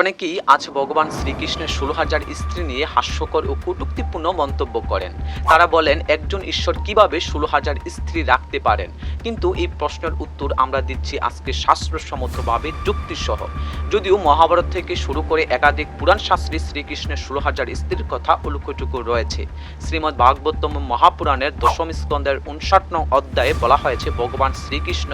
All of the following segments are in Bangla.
অনেকেই আজ ভগবান শ্রীকৃষ্ণের ষোলো হাজার স্ত্রী নিয়ে হাস্যকর ও কটূক্তিপূর্ণ মন্তব্য করেন। তারা বলেন, একজন ঈশ্বর কীভাবে ষোলো হাজার স্ত্রী রাখতে পারেন? কিন্তু এই প্রশ্নের উত্তর আমরা দিচ্ছি আজকে শাস্ত্রসম্মতভাবে যুক্তিসহ। যদিও মহাভারত থেকে শুরু করে একাধিক পুরাণ শাস্ত্রী শ্রীকৃষ্ণের ষোলো হাজার স্ত্রীর কথা উল্লেখযোগ্য রয়েছে। শ্রীমদ্ ভাগবতম মহাপুরাণের দশম স্কন্দের উনষাট নং অধ্যায়ে বলা হয়েছে, ভগবান শ্রীকৃষ্ণ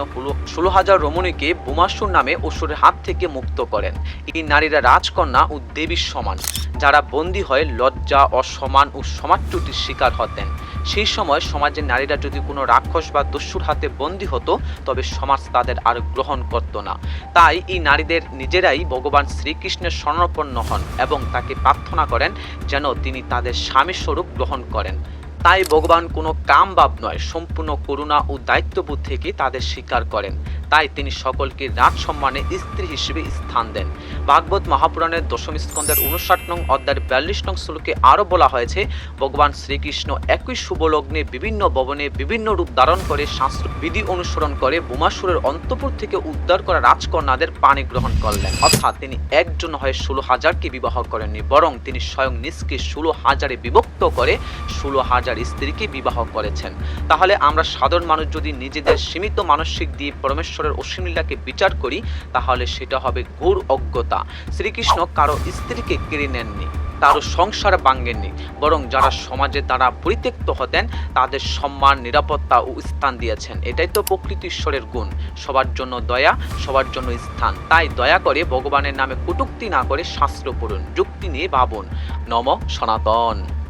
ষোলো হাজার রমণীকে বোমাসুর নামে অসুরের হাত থেকে মুক্ত করেন। এই নারীরা রাজকন্যা ও দেবীর সমান। যারা বন্দী হয়ে লজ্জা অসমান ও সমাজচ্যুতির শিকার হতেন। সেই সময় সমাজের নারীরা যদি কোনো রাক্ষস বা দস্যুর হাতে বন্দী হতো, তবে সমাজ তাদের আর গ্রহণ করত না। তাই এই নারীদের নিজেরাই ভগবান শ্রীকৃষ্ণের স্বর্ণপন্ন হন এবং তাকে প্রার্থনা করেন যেন তিনি তাদের স্বামী স্বরূপ গ্রহণ করেন। তাই ভগবান কোনো কামবাব নয়, সম্পূর্ণ করুণা ও দায়িত্ববোধ থেকে তাদের স্বীকার করেন। তাই তিনি সকলকে রাজ সম্মানে স্ত্রী হিসেবে স্থান দেন। ভাগবত মহাপুরাণের দশম স্কন্দের উনষাট নং অধ্যায়ের বিয়াল্লিশ নং শ্লোকে আরও বলা হয়েছে, ভগবান শ্রীকৃষ্ণ একই শুভলগ্নে বিভিন্ন ভবনে বিভিন্ন রূপ ধারণ করে শাস্ত্র বিধি অনুসরণ করে বোমাসুরের অন্তপুর থেকে উদ্ধার করা রাজকন্যাদের পানি গ্রহণ করলেন। অর্থাৎ তিনি একজন হয়ে ষোলো হাজারকে বিবাহ করেননি, বরং তিনি স্বয়ং নিজকে ষোলো হাজারে বিভক্ত করে ষোলো হাজার স্ত্রীকে বিবাহ করেছেন। তাহলে আমরা সাধারণ মানুষ যদি নিজেদের সীমিত মানসিক দিয়ে পরমেশ্বরের অসীমলীলাকে বিচার করি, তাহলে সেটা হবে ঘোর অজ্ঞতা। শ্রীকৃষ্ণ কারও স্ত্রীকে কেড়ে নেননি, তারও সংসার ভাঙ্গেননি বরং যারা সমাজে দ্বারা পরিত্যক্ত হতেন, তাদের সম্মান, নিরাপত্তা ও স্থান দিয়েছেন। এটাই তো প্রকৃত ঈশ্বরের গুণ। সবার জন্য দয়া, সবার জন্য স্থান। তাই দয়া করে ভগবানের নামে কটুক্তি না করে শাস্ত্র পড়ুন, যুক্তি নিয়ে ভাবুন। নম সনাতন।